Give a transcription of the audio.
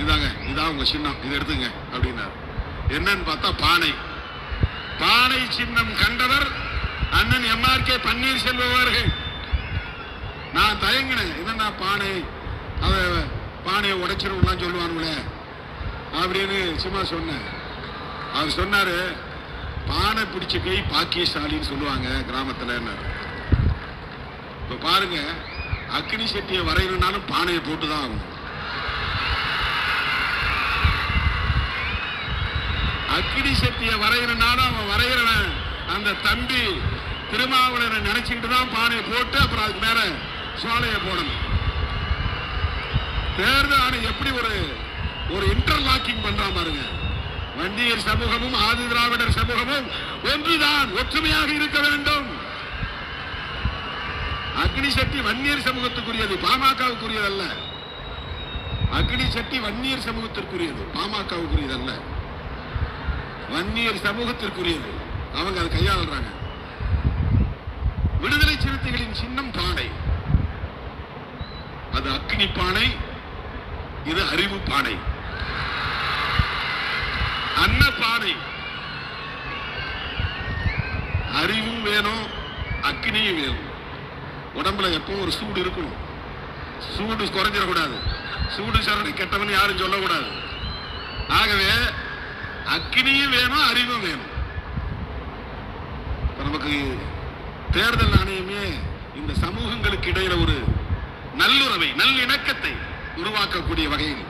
இதாங்க இதான் உங்க சின்னம். இதை எடுத்துங்க அப்படின்னாரு. என்னன்னு பார்த்தா பானை. பானை சின்னம் கண்டவர் அண்ணன் எம்ஆர்கே பன்னீர்செல்வம் அவர்கள். நான் தயங்கினேன். என்னன்னா பானை? அத பானையை உடைச்சிருவான் சொல்லுவானுங்களே அப்படின்னு சும்மா சொன்னேன். அவர் சொன்னாரு பானை பிடிச்ச கை பாக்கியசாலின்னு சொல்லுவாங்க கிராமத்துல இப்ப பாருங்க அக்னி சட்டியை வரையணும்னாலும் பானையை போட்டு தான் அக்கினி சக்தியை வரைகிறனாலும் அவன் வரைகிறவன். அந்த தம்பி திருமாவளவனை நினைச்சுக்கிட்டு தான் பானையை போட்டு அப்புறம் அதுக்கு மேல சோலையை போடணும். தேர்தல் ஆணையம் எப்படி ஒரு ஒரு இன்டர்லாக்கிங் பண்றான் பாருங்க. வண்டியர் சமூகமும் ஆதி திராவிடர் சமூகமும் ஒன்றுதான் ஒற்றுமையாக இருக்க வேண்டும். அக்னி சக்தி வன்னியர் சமூகத்துக்குரியது பாமகவுக்குரியது அல்ல அக்னி சக்தி வன்னியர் சமூகத்திற்குரியது பாமகவுக்குரியது அல்ல வன்னியர் சமூகத்திற்குரியது. அவங்க அதை கையாளுறாங்க. விடுதலை சிறுத்தைகளின் சின்னம் பானை. அது அக்னி பானை இது அறிவு பானை. அன்ன பானை. அறிவும் வேணும் அக்னியும் வேணும். உடம்புல எப்பவும் ஒரு சூடு இருக்கணும். சூடு குறைஞ்சிடக்கூடாது. சூடு சரணை கெட்டவன் யாரும் சொல்லக்கூடாது. ஆகவே அக்னியும் வேணும் அறிவும் வேணும். இப்ப நமக்கு தேர்தல் ஆணையமே இந்த சமூகங்களுக்கு இடையில ஒரு நல்லுறவை நல்லிணக்கத்தை உருவாக்கக்கூடிய வகையில்